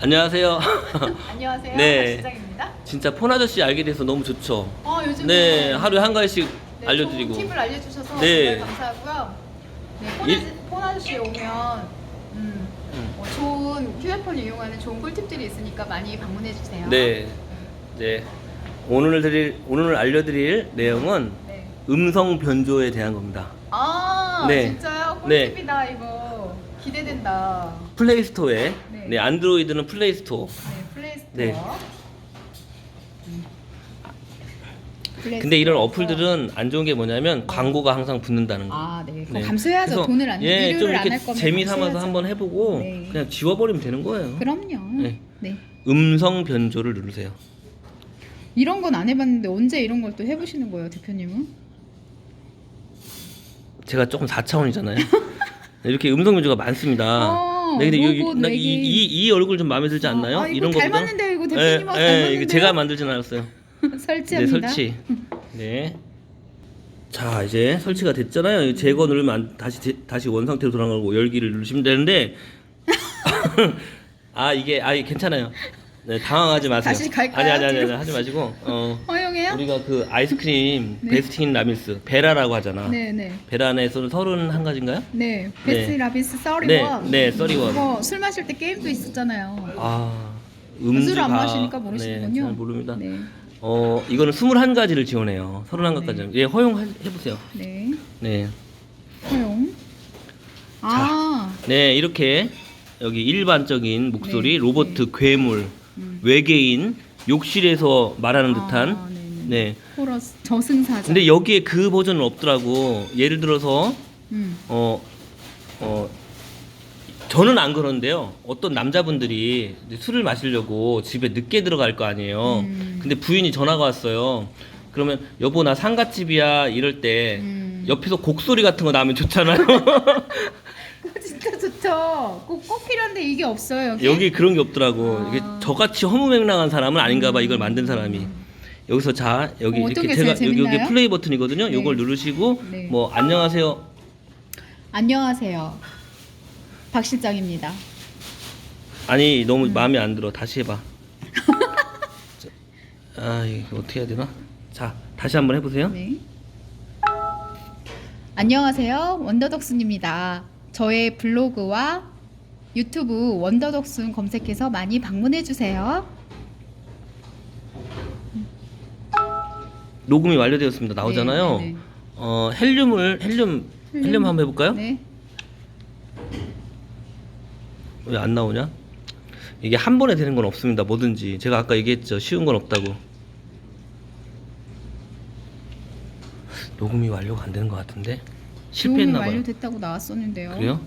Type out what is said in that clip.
안녕하세요. 안녕하세요. 네. 시장입니다. 진짜 폰 아저씨 알게 돼서 너무 좋죠. 어, 요즘에 네, 하루에 한 가지씩 네, 알려드리고. 좋은 팁을 알려주셔서 네. 정말 감사하고요. 네, 폰, 일- 아저씨, 폰 아저씨에 오면 음, 음. 어, 좋은 휴대폰을 이용하는 좋은 꿀팁들이 있으니까 많이 방문해 주세요. 네, 네. 오늘 드릴 오늘 알려드릴 내용은 네. 음성 변조에 대한 겁니다. 아, 네. 진짜요? 네. 꿀팁이다 이거. 기대된다. 플레이 스토어에 네. 네, 안드로이드는 플레이 스토어. 네, 플레이스토어. 네. 근데 이런 어플들은 안 좋은 게 뭐냐면 광고가 항상 붙는다는 거. 아, 네. 그거 네. 감수해야죠. 그래서 돈을 안 예, 좀안 이렇게 할 거면 재미 삼아서 감수해야죠. 한번 해보고 네. 그냥 지워버리면 되는 거예요. 그럼요. 네. 네. 음성 변조를 누르세요. 이런 건 안 해봤는데 언제 이런 걸 또 해보시는 거예요, 대표님은? 제가 조금 4차원이잖아요. 이렇게 음성 변조가 많습니다. 어, 네, 근데 여기 로봇 나 외계인. 이, 이, 이 얼굴 좀 마음에 들지 않나요? 아, 이거 이런 거보다. 닮았는데 이거 예, 예, 닮았는데 이게 제가 만들진 않았어요. 네, 설치합니다. 설치. 네. 자, 이제 설치가 됐잖아요. 이 제거 누르면 안- 다시 제- 다시 원 상태로 돌아가고 열기를 누르시면 되는데 아, 이게 아, 이게 괜찮아요. 네, 당황하지 마세요. 다시 갈까요? 아니 아니 아니, 아니? 하지 마시고 어. 허용해요? 우리가 그 아이스크림 네. 베스킨 라빈스 베라라고 하잖아. 네, 네. 베라 안에서는 서른 한 가지인가요? 네. 베스트 라비스 써리 네, 원. 네, 써리원. 이거 술 마실 때 게임도 있었잖아요. 아, 음주가 술을 안 마시니까 모르시는군요. 네, 잘 모릅니다. 네. 어, 이거는 21가지를 지원해요. 31가지. 네. 예, 허용해 보세요. 네. 네. 허용. 아. 네, 이렇게 여기 일반적인 목소리, 네, 로봇, 네. 괴물, 음. 외계인, 욕실에서 말하는 듯한. 아. 네. 코러스 저승사자. 근데 여기에 그 버전은 없더라고. 예를 들어서 음. 어, 어, 저는 안 그런데요. 어떤 남자분들이 이제 술을 마시려고 집에 늦게 들어갈 거 아니에요. 음. 근데 부인이 전화가 왔어요. 그러면 여보 나 상가집이야 이럴 때 음. 옆에서 곡소리 같은 거 나면 좋잖아요. 그거 진짜 좋죠. 꼭, 꼭 필요한데 이게 없어요. 여기. 여기 그런 게 없더라고. 아. 이게 저같이 허무맹랑한 사람은 아닌가 봐. 이걸 만든 사람이. 여기서 자 여기 어, 이렇게 게 제가 제일 여기, 여기 재밌나요? 플레이 버튼이거든요. 네. 요걸 누르시고 네. 뭐 안녕하세요. 안녕하세요. 박 실장입니다. 아니 너무 음. 마음에 안 들어. 다시 해봐. 자, 아 이거 어떻게 해야 되나? 자 다시 한번 해보세요. 네. 안녕하세요. 원더덕순입니다. 저의 블로그와 유튜브 원더덕순 검색해서 많이 방문해 주세요. 녹음이 완료되었습니다. 나오잖아요. 네, 네, 네. 어 헬륨을 헬륨 헬륨 한번 해볼까요? 네. 왜 안 나오냐? 이게 한 번에 되는 건 없습니다. 뭐든지 제가 아까 얘기했죠. 쉬운 건 없다고. 녹음이 완료가 안 되는 것 같은데 녹음이 실패했나 봐요. 완료됐다고 나왔었는데요. 그래요?